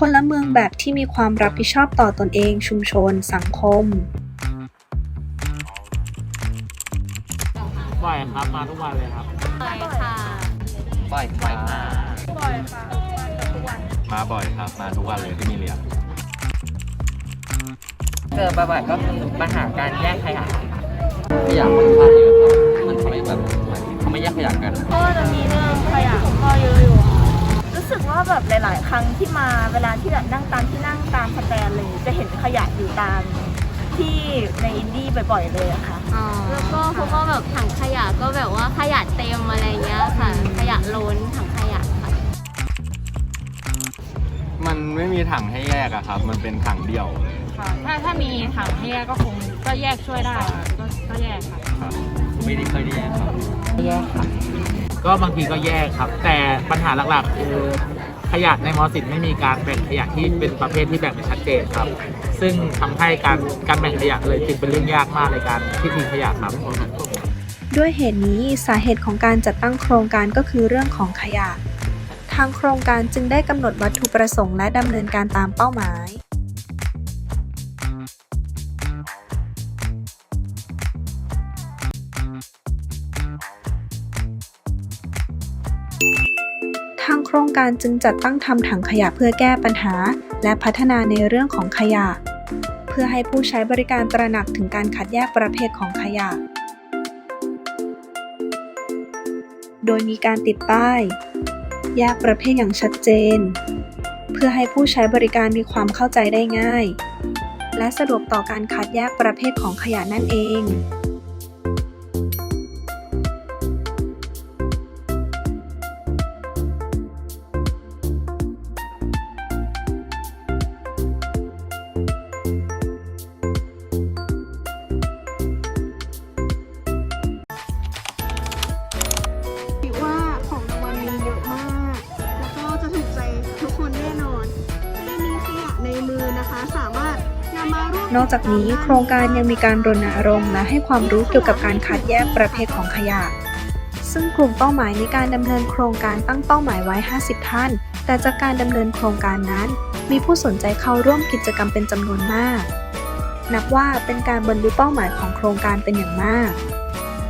พลเมืองแบบที่มีความรับผิดชอบต่อตนเอง ชุมชน สังคมบ่อยครับ มาทุกวันเลยครับบ่อยค่ะบ่อยครับบ่อยค่ะมาเกือบทุกวันมาบ่อยครับ มาทุกวันเลยที่นี่เรียนเจอบ่อยๆก็คือปัญหาการแยกขยะขยะมันค่อนข้างเยอะครับมันทำให้แบบเขาไม่แยกขยะกัน ก็จะมีเรื่องขยะก็เยอะอยู่ค่ะรู้ สึกว่าแบบหลาย ๆ ครั้งที่มาเวลาที่แบบนั่งตามที่นั่งตามสแตนเลย จะเห็นขยะอยู่ตามที่ในอินดี้บ่อย ๆ เลยอะค่ะ อ๋อแล้วก็เขาก็แบบถังขยะก็แบบว่าขยะเต็มอะไรเงี้ยค่ะ ขยะล้นถังขยะค่ะมันไม่มีถังให้แยกอะครับ มันเป็นถังเดี่ยวเลยค่ะถ้าถ้ามีถังแยกก็คงก็แยกช่วยได้ค่ะก็ก็แยกค่ะ ครับไม่ได้เคยได้แยกครับ แยกครับ ก็บางทีก็แยกครับ แต่ปัญหาหลักๆคือขยะในมอสิทไม่มีการแบ่งขยะที่เป็นประเภทที่แบ่งเป็นชัดเจนครับ ซึ่งทำให้การการแบ่งขยะเลยจึงเป็นเรื่องยากมากในการที่ทิ้งขยะครับด้วยเหตุนี้สาเหตุของการจัดตั้งโครงการก็คือเรื่องของขยะ ทางโครงการจึงได้กำหนดวัตถุประสงค์และดำเนินการตามเป้าหมาย ครงการจึงจัดตั้งทำถังขยะเพื่อแก้ปัญหา และพัฒนาในเรื่องของขยะ เพื่อให้ผู้ใช้บริการตระหนักถึงการคัดแยกประเภทของขยะ โดยมีการติดป้าย แยกประเภทอย่างชัดเจน เพื่อให้ผู้ใช้บริการมีความเข้าใจได้ง่าย และสะดวกต่อการคัดแยกประเภทของขยะนั่นเอง นอกจากนี้โครงการยังมีการรณรงค์และให้ความรู้เกี่ยวกับการคัดแยกประเภทของขยะ ซึ่งกลุ่มเป้าหมายในการดำเนินโครงการตั้งเป้าหมายไว้ 50 ท่าน แต่จากการดำเนินโครงการนั้น มีผู้สนใจเข้าร่วมกิจกรรมเป็นจำนวนมาก นับว่าเป็นการบรรลุเป้าหมายของโครงการเป็นอย่างมาก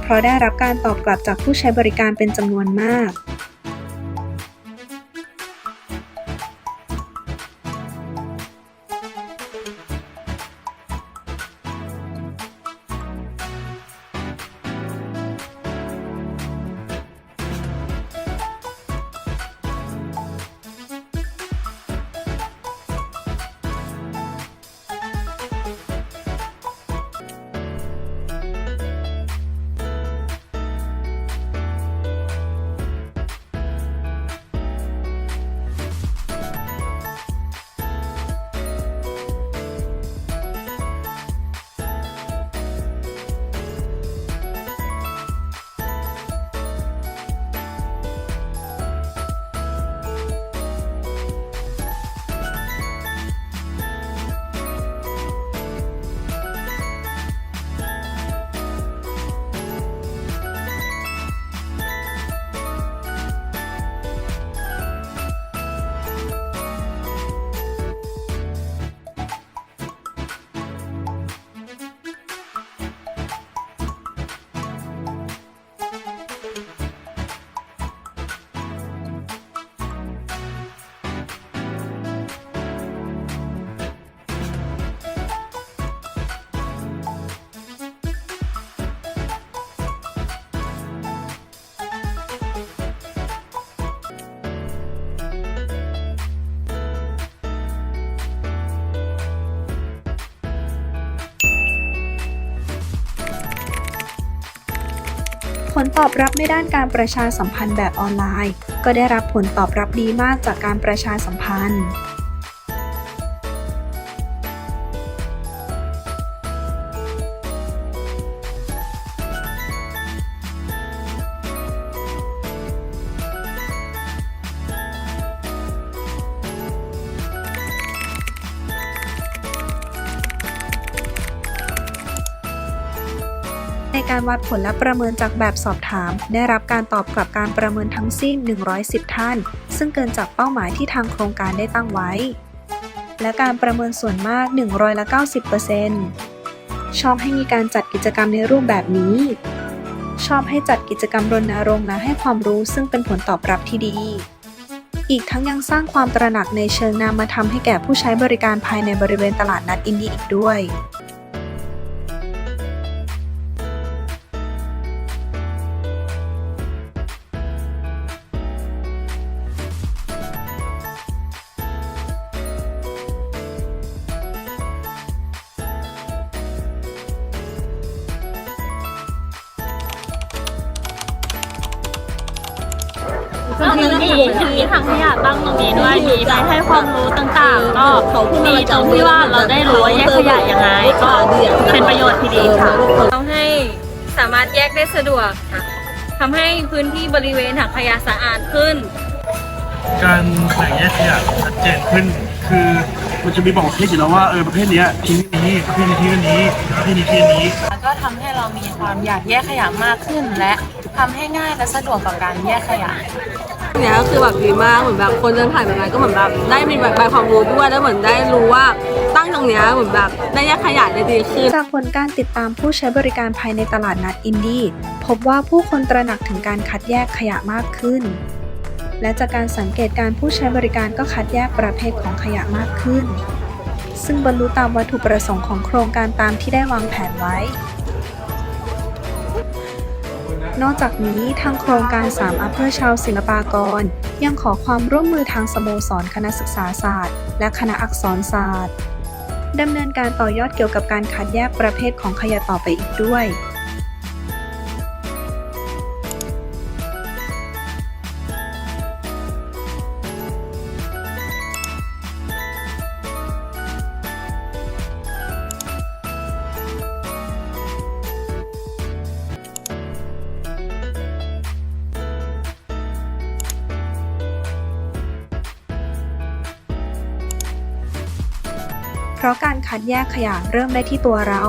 เพราะได้รับการตอบกลับจากผู้ใช้บริการเป็นจำนวนมาก ผลตอบรับในด้านการประชาสัมพันธ์แบบออนไลน์ ก็ได้รับผลตอบรับดีมากจากการประชาสัมพันธ์ ในการวัดผลและประเมินจากแบบสอบถาม ได้รับการตอบกลับการประเมินทั้งสิ้น 110 ท่าน ซึ่งเกินจากเป้าหมายที่ทางโครงการได้ตั้งไว้ และการประเมินส่วนมาก 100ละ90%ชอบให้มีการจัดกิจกรรมในรูปแบบนี้ ชอบให้จัดกิจกรรมรณรงค์และให้ความรู้ซึ่งเป็นผลตอบรับที่ดีอีกทั้งยังสร้างความตระหนักในเชิงนามธรรมให้แก่ผู้ใช้บริการภายในบริเวณตลาดนัดอินดี้อีกด้วย มีมีมีถังขยะตั้งตรงนี้ด้วยมีไปให้ความรู้ต่างๆ ก็มีตรงที่ว่าเราได้รู้ว่าแยกขยะยังไงก็เป็นประโยชน์ที่ดีค่ะทำให้สามารถแยกได้สะดวกค่ะทำให้พื้นที่บริเวณถังขยะสะอาดขึ้น การแบ่งแยกขยะชัดเจนขึ้น คือมันจะมีบอกประเภทอยู่แล้วว่าเออประเภทเนี้ยทิ้งที่นี่ประเภทนี้ทิ้งอันนี้ประเภทนี้ทิ้งอันนี้ก็ทำให้เรามีความอยากแยกขยะมากขึ้น และทำให้ง่ายและสะดวกต่อการแยกขยะ เนี้ยก็คือแบบดีมากเหมือนแบบคนเดินผ่านแบบนั้นก็เหมือนแบบได้มีแบบใบความรู้ด้วยแล้วเหมือนได้รู้ว่าตั้งตรงเนี้ยเหมือนแบบได้แยกขยะได้ดีขึ้น จากผลการติดตามผู้ใช้บริการภายในตลาดนัดอินดี้พบว่าผู้คนตระหนักถึงการคัดแยกขยะมากขึ้น และจากการสังเกตการผู้ใช้บริการก็คัดแยกประเภทของขยะมากขึ้น ซึ่งบรรลุตามวัตถุประสงค์ของโครงการตามที่ได้วางแผนไว้ นอกจากนี้ทางโครงการ 3 อัพเพื่อชาวศิลปากร ยังขอความร่วมมือทางสโมสรคณะศึกษาศาสตร์ และคณะอักษรศาสตร์ดำเนินการต่อยอดเกี่ยวกับการคัดแยกประเภทของขยะต่อไปอีกด้วย เพราะการคัดแยกขยะเริ่มได้ที่ตัวเรา